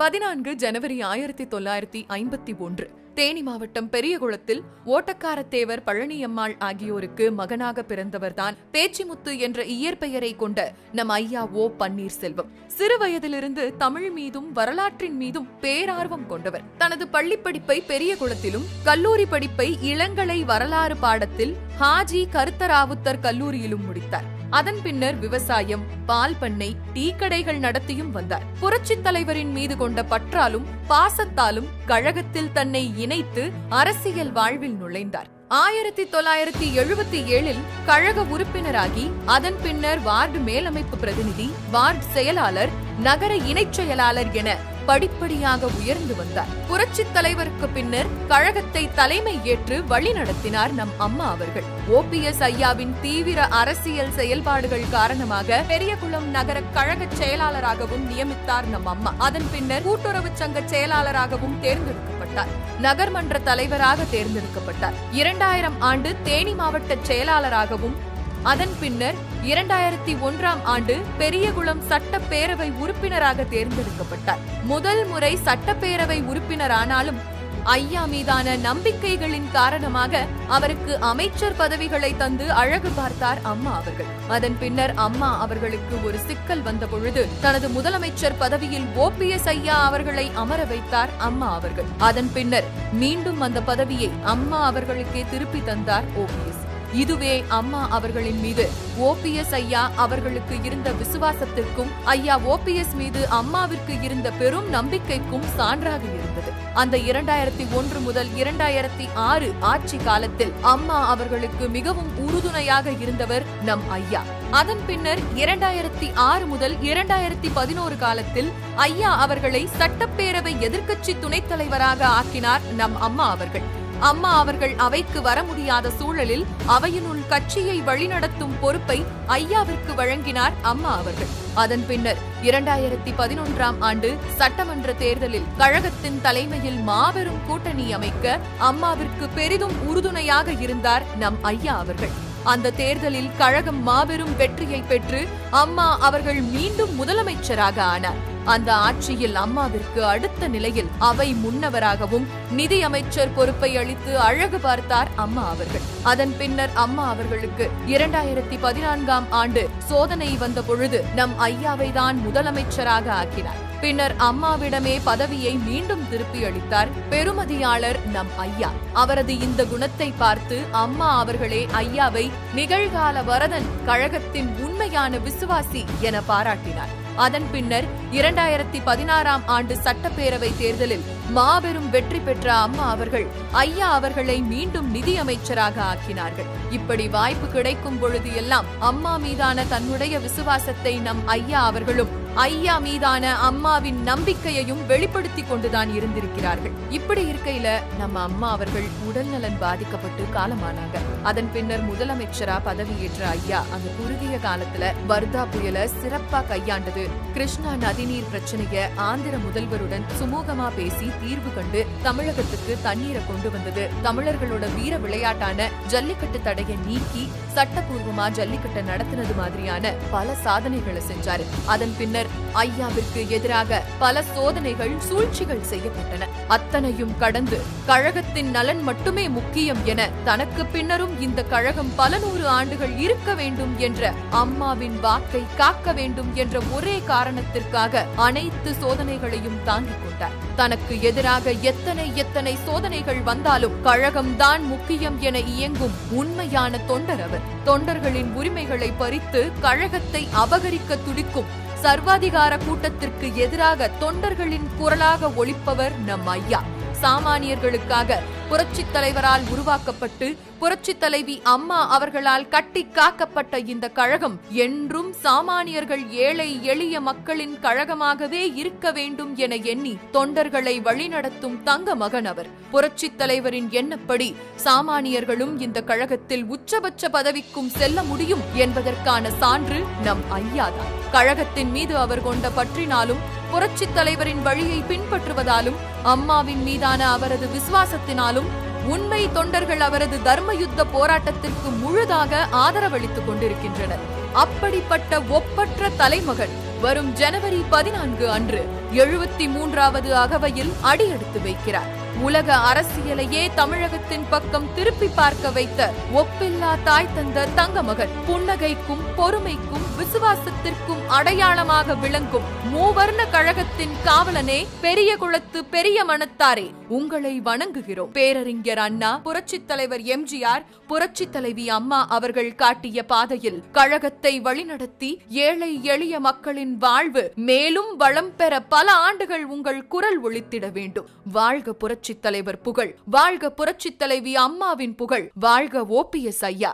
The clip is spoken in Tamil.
பதினான்கு ஜனவரி ஆயிரத்தி தொள்ளாயிரத்தி ஐம்பத்தி ஒன்று தேனி மாவட்டம் பெரியகுளத்தில் ஓட்டக்காரத்தேவர் பழனியம்மாள் ஆகியோருக்கு மகனாக பிறந்தவர்தான் பேச்சிமுத்து என்ற இயற்பெயரை கொண்ட நம் ஐயா ஓ பன்னீர்செல்வம். சிறு வயதிலிருந்து தமிழ் மீதும் வரலாற்றின் மீதும் பேரார்வம் கொண்டவர். தனது பள்ளிப்படிப்பை பெரியகுளத்திலும் கல்லூரி படிப்பை இளங்கலை வரலாறு பாடத்தில் ஹாஜி கருத்தராவுத்தர் கல்லூரியிலும் முடித்தார். அதன் பின்னர் விவசாயம் பால் பண்ணை டீ கடைகள் நடத்தியும் வந்தார். புரட்சித் தலைவரின் மீது கொண்ட பற்றாலும் பாசத்தாலும் கழகத்தில் தன்னை இணைத்து அரசியல் வாழ்வில் நுழைந்தார். ஆயிரத்தி தொள்ளாயிரத்தி எழுபத்தி ஏழில் கழக உறுப்பினராகி அதன் பின்னர் வார்டு மேலமைப்பு பிரதிநிதி வார்டு செயலாளர் நகர இணைச் செயலாளர் என படிப்படியாக உயர்ந்து வந்தார். புரட்சித் தலைவருக்கு பின்னர் கழகத்தை தலைமை ஏற்று வழிநடத்தினார் நம் அம்மா அவர்கள். ஓபிஎஸ் ஐயாவின் தீவிர அரசியல் செயல்பாடுகள் காரணமாக பெரியகுளம் நகர கழக செயலாளராகவும் நியமித்தார் நம் அம்மா. அதன் பின்னர் கூட்டுறவு சங்க செயலாளராகவும் தேர்ந்தெடுக்கப்பட்டார். நகர்மன்ற தலைவராக தேர்ந்தெடுக்கப்பட்டார். இரண்டாயிரம் ஆண்டு தேனி மாவட்ட செயலாளராகவும் அதன் பின்னர் இரண்டாயிரத்தி ஒன்றாம் ஆண்டு பெரியகுளம் சட்டப்பேரவை உறுப்பினராக தேர்ந்தெடுக்கப்பட்டார். முதல் முறை சட்டப்பேரவை உறுப்பினரானாலும் ஐயா மீதான நம்பிக்கைகளின் காரணமாக அவருக்கு அமைச்சர் பதவிகளை தந்து அழகு பார்த்தார் அம்மா அவர்கள். அதன் பின்னர் அம்மா அவர்களுக்கு ஒரு சிக்கல் வந்த பொழுது தனது முதலமைச்சர் பதவியில் ஓபிஎஸ் ஐயா அவர்களை அமர வைத்தார் அம்மா அவர்கள். அதன் பின்னர் மீண்டும் அந்த பதவியை அம்மா அவர்களுக்கே திருப்பி தந்தார் ஓபிஎஸ் இதுவே அம்மா அவர்களின் மீது. ஓபிஎஸ் ஐயா அவர்களுக்கு இருந்த விசுவாசத்திற்கும் ஐயா ஓபிஎஸ் மீது அம்மாவிற்கு இருந்த பெரும் நம்பிக்கைக்கும் சான்றாக இருந்தது. அந்த இரண்டாயிரத்தி ஒன்று முதல் இரண்டாயிரத்தி ஆறு ஆட்சி காலத்தில் அம்மா அவர்களுக்கு மிகவும் உறுதுணையாக இருந்தவர் நம் ஐயா. அதன் பின்னர் இரண்டாயிரத்தி ஆறு முதல் இரண்டாயிரத்தி பதினோரு காலத்தில் ஐயா அவர்களை சட்டப்பேரவை எதிர்க்கட்சி துணைத் தலைவராக ஆக்கினார் நம் அம்மா அவர்கள். அம்மா அவர்கள் அவைக்கு வர முடியாத சூழலில் அவையினுள் கட்சியை வழிநடத்தும் பொறுப்பை ஐயாவிற்கு வழங்கினார் அம்மா அவர்கள். அதன் பின்னர் இரண்டாயிரத்தி பதினொன்றாம் ஆண்டு சட்டமன்ற தேர்தலில் கழகத்தின் தலைமையில் மாபெரும் கூட்டணி அமைக்க அம்மாவிற்கு பெரிதும் உறுதுணையாக இருந்தார் நம் ஐயா அவர்கள். அந்த தேர்தலில் கழகம் மாபெரும் வெற்றியை பெற்று அம்மா அவர்கள் மீண்டும் முதலமைச்சராக ஆனார். அந்த ஆட்சியில் அம்மாவிற்கு அடுத்த நிலையில் அவை முன்னவராகவும் நிதி அமைச்சர் பொறுப்பை அளித்து அழகு பார்த்தார் அம்மா அவர்கள். அதன் பின்னர் அம்மா அவர்களுக்கு இரண்டாயிரத்தி பதினான்காம் ஆண்டு சோதனை வந்த பொழுது நம் ஐயாவை தான் முதலமைச்சராக ஆக்கினார். பின்னர் அம்மாவிடமே பதவியை மீண்டும் திருப்பி அளித்தார். பெருமதியாளர் நம் ஐயா. அவரது இந்த குணத்தை பார்த்து அம்மா அவர்களே ஐயாவை நிகழ்கால வரதன் கழகத்தின் உண்மையான விசுவாசி என பாராட்டினார். அதன் பின்னர் இரண்டாயிரத்தி பதினாறாம் ஆண்டு சட்டப்பேரவை தேர்தலில் மாபெரும் வெற்றி பெற்ற அம்மா அவர்கள் ஐயா அவர்களை மீண்டும் நிதியமைச்சராக ஆக்கினார்கள். இப்படி வாய்ப்பு கிடைக்கும் பொழுது எல்லாம் அம்மா மீதான தன்னுடைய விசுவாசத்தை நம் ஐயா அவர்களும் ஐயா மீதான அம்மாவின் நம்பிக்கையையும் வெளிப்படுத்தி கொண்டுதான் இருந்திருக்கிறார்கள். இப்படி இருக்கையில நம்ம அம்மா அவர்கள் உடல்நலன் பாதிக்கப்பட்டு காலமானாங்க. அதன் பின்னர் முதலமைச்சரா பதவியேற்ற ஐயா அந்த குறுகிய காலத்துல வர்தா புயல சிறப்பா கையாண்டது கிருஷ்ணா நதிநீர் பிரச்சனைய ஆந்திர முதல்வருடன் சுமூகமா பேசி தீர்வு கண்டு தமிழகத்துக்கு தண்ணீரை கொண்டு வந்தது தமிழர்களோட வீர விளையாட்டான ஜல்லிக்கட்டு தடையை நீக்கி சட்டப்பூர்வமா ஜல்லிக்கட்டை நடத்தினது மாதிரியான பல சாதனைகளை செஞ்சாரு. அதன் பின்னர் ஐயாவிற்கு எதிராக பல சோதனைகள் சூழ்ச்சிகள் செய்யப்பட்டன. அத்தனையும் கடந்து கழகத்தின் நலன் மட்டுமே முக்கியம் என தனக்கு பின்னரும் இந்த கழகம் பல நூறு ஆண்டுகள் இருக்க வேண்டும் என்ற அம்மாவின் வாக்கை காக்க வேண்டும் என்ற ஒரே காரணத்திற்காக அனைத்து சோதனைகளையும் தாங்கிக் கொண்டார். தனக்கு எதிராக எத்தனை எத்தனை சோதனைகள் வந்தாலும் கழகம் தான் முக்கியம் என இயங்கும் உண்மையான தொண்டர் அவர். தொண்டர்களின் உரிமைகளை பறித்து கழகத்தை அபகரிக்க துடிக்கும் சர்வாதிகார கூட்டத்திற்கு எதிராக தொண்டர்களின் குரலாக ஒழிப்பவர் நம் ஐயா. சாமானியர்களுக்காக புரட்சித் தலைவரால் உருவாக்கப்பட்டு புரட்சித் தலைவி அம்மா அவர்களால் கட்டி காக்கப்பட்ட இந்த கழகம் என்றும் சாமானியர்கள் ஏழை எளிய மக்களின் கழகமாகவே இருக்க வேண்டும் என எண்ணி தொண்டர்களை வழிநடத்தும் தங்க மகன் அவர். புரட்சித் தலைவரின் எண்ணப்படி சாமானியர்களும் இந்த கழகத்தில் உச்சபட்ச பதவிக்கும் செல்ல முடியும் என்பதற்கான சான்று நம் ஐயாதான். கழகத்தின் மீது அவர் கொண்ட பற்றினாலும் புரட்சித் தலைவரின் வழியை பின்பற்றுவதாலும் அம்மாவின் மீதான அவரது விசுவாசத்தினாலும் உண்மை தொண்டர்கள் அவரது தர்ம யுத்த போராட்டத்திற்கு முழுதாக ஆதரவளித்துக் கொண்டிருக்கின்றனர். அப்படிப்பட்ட ஒப்பற்ற தலைமகன் வரும் ஜனவரி பதினான்கு அன்று எழுபத்தி மூன்றாவது அகவையில் அடியெடுத்து வைக்கிறார். உலக அரசியலையே தமிழகத்தின் பக்கம் திருப்பி பார்க்க வைத்த ஒப்பில்லா தாய் தந்த தங்க மகன் புன்னகைக்கும் பொறுமைக்கும் விசுவாசத்திற்கும் அடையாளமாக விளங்கும் மூவர்ண கழகத்தின் காவலனே பெரிய குளத்து பெரிய மனத்தாரே உங்களை வணங்குகிறோம். பேரறிஞர் அண்ணா புரட்சித் தலைவர் எம்ஜிஆர் புரட்சி தலைவி அம்மா அவர்கள் காட்டிய பாதையில் கழகத்தை வழிநடத்தி ஏழை எளிய மக்களின் வாழ்வு மேலும் வளம் பெற பல ஆண்டுகள் உங்கள் குரல் ஒழித்திட வேண்டும். வாழ்க புரட்சித் தலைவர் புகழ் வாழ்க புரட்சித் தலைவி அம்மாவின் புகழ் வாழ்க ஓபிஎஸ் ஐயா.